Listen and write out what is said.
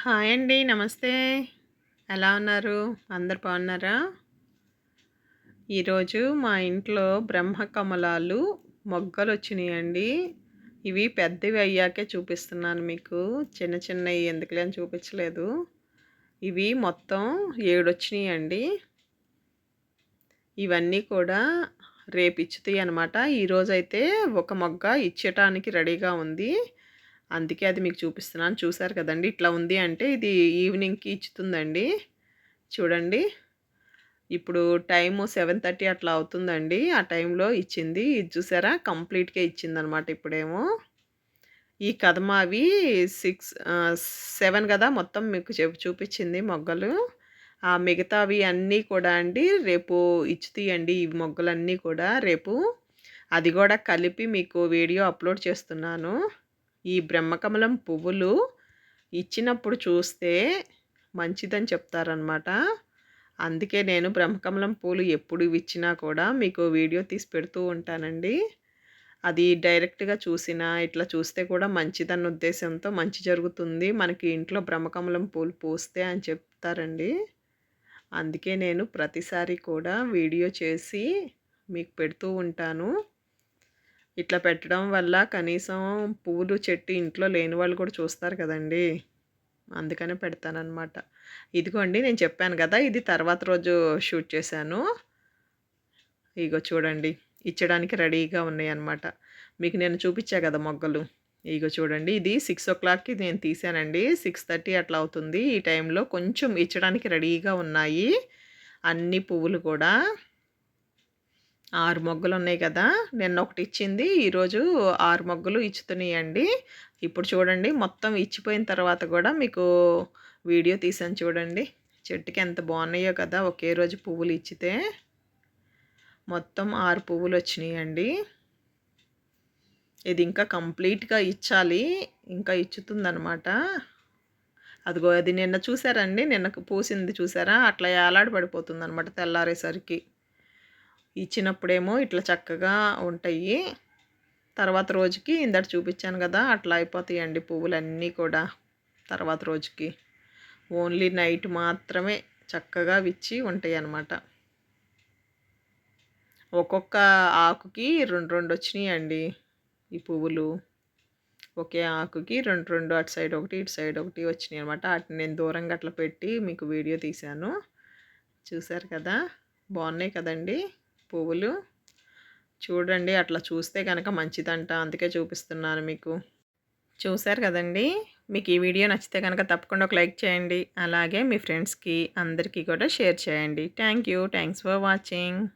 Hi అండి నమస్తే. ఎలా ఉన్నారు? అందరు బాగున్నారా? ఈరోజు మా ఇంట్లో బ్రహ్మకమలాలు మొగ్గలు వచ్చినాయండి ఇవి పెద్దవి అయ్యాకే చూపిస్తున్నాను మీకు. చిన్న చిన్నవి ఎందుకులే అని చూపించలేదు. ఇవి మొత్తం ఏడు వచ్చినాయండి ఇవన్నీ కూడా రేపు ఇచ్చుతాయి అనమాట ఈరోజైతే ఒక మొగ్గ ఇచ్చటానికి రెడీగా ఉంది. అందుకే అది మీకు చూపిస్తున్నాను. చూసారు కదండి. ఇట్లా ఉంది అంటే ఇది ఈవినింగ్కి ఇచ్చుతుందండి. చూడండి. ఇప్పుడు టైము సెవెన్ థర్టీ అట్లా అవుతుందండి. ఆ టైంలో ఇచ్చింది. ఇది చూసారా? కంప్లీట్గా ఇచ్చిందనమాట ఇప్పుడేమో. ఈ కదమావి సిక్స్ సెవెన్ కదా మొత్తం మీకు చూపించింది మొగ్గలు. ఆ మిగతావి అన్నీ కూడా అండి రేపు ఇచ్చుతీయండి. ఈ మొగ్గలన్నీ కూడా రేపు. అది కూడా కలిపి మీకు వీడియో అప్లోడ్ చేస్తున్నాను. ఈ బ్రహ్మకమలం పువ్వులు ఇచ్చినప్పుడు చూస్తే మంచిదని చెప్తారనమాట అందుకే నేను బ్రహ్మకమలం పూలు ఎప్పుడు ఇచ్చినా కూడా మీకు వీడియో తీసి పెడుతూ ఉంటానండి. అది డైరెక్ట్గా చూసినా ఇట్లా చూస్తే కూడా మంచిదన్న ఉద్దేశంతో మంచి జరుగుతుంది. మనకి ఇంట్లో బ్రహ్మకమలం పూలు పూస్తే అని చెప్తారండి. అందుకే నేను ప్రతిసారి కూడా వీడియో చేసి మీకు పెడుతూ ఉంటాను. ఇట్లా పెట్టడం వల్ల కనీసం పువ్వులు చెట్టు ఇంట్లో లేని వాళ్ళు కూడా చూస్తారు కదండి. అందుకనే పెడతానమాట ఇదిగోండి నేను చెప్పాను కదా ఇది తర్వాత రోజు షూట్ చేశాను. ఇగో చూడండి ఇచ్చడానికి రెడీగా ఉన్నాయి అన్నమాట మీకు నేను చూపించా కదా మొగ్గలు. ఇగో చూడండి ఇది సిక్స్ ఓ క్లాక్కి నేను తీసానండి సిక్స్ థర్టీ అట్లా అవుతుంది. ఈ టైంలో కొంచెం ఇచ్చడానికి రెడీగా ఉన్నాయి. అన్ని పువ్వులు కూడా. ఆరు మొగ్గలు ఉన్నాయి కదా! నిన్న ఒకటి ఇచ్చింది ఈరోజు ఆరు మొగ్గలు ఇచ్చుతున్నాయండి. ఇప్పుడు చూడండి మొత్తం ఇచ్చిపోయిన తర్వాత కూడా మీకు వీడియో తీసాను చూడండి. చెట్టుకి ఎంత బాగున్నాయో కదా! ఒకే రోజు పువ్వులు ఇచ్చితే మొత్తం ఆరు పువ్వులు వచ్చినాయండి ఇది ఇంకా కంప్లీట్గా ఇచ్చాలి. ఇంకా ఇచ్చుతుందనమాట అదిగో అది నిన్న చూసారండి? నిన్న పూసింది చూసారా? అట్లా ఏలాడు పడిపోతుంది అనమాట తెల్లారేసరికి. ఇచ్చినప్పుడేమో ఇట్లా చక్కగా ఉంటాయి. తర్వాత రోజుకి ఇందట చూపించాను కదా అట్లా అయిపోతాయండి పువ్వులన్నీ కూడా. తర్వాత రోజుకి ఓన్లీ నైట్ మాత్రమే చక్కగా విచ్చి ఉంటాయి అన్నమాట ఒక్కొక్క ఆకుకి రెండు రెండు వచ్చినాయండి ఈ పువ్వులు. ఒకే ఆకుకి రెండు రెండు అటు సైడ్ ఒకటి ఇటు సైడ్ ఒకటి వచ్చినాయి అనమాట వాటిని నేను దూరంగా అట్లా పెట్టి మీకు వీడియో తీశాను. చూసారు కదా? బాగున్నాయి కదండి? పువ్వులు. చూడండి అట్లా చూస్తే కనుక మంచిదంట. అందుకే చూపిస్తున్నాను మీకు. చూశారు కదండి? మీకు ఈ వీడియో నచ్చితే కనుక తప్పకుండా ఒక లైక్ చేయండి. అలాగే మీ ఫ్రెండ్స్కి అందరికీ కూడా షేర్ చేయండి. Thank you. Thanks for watching.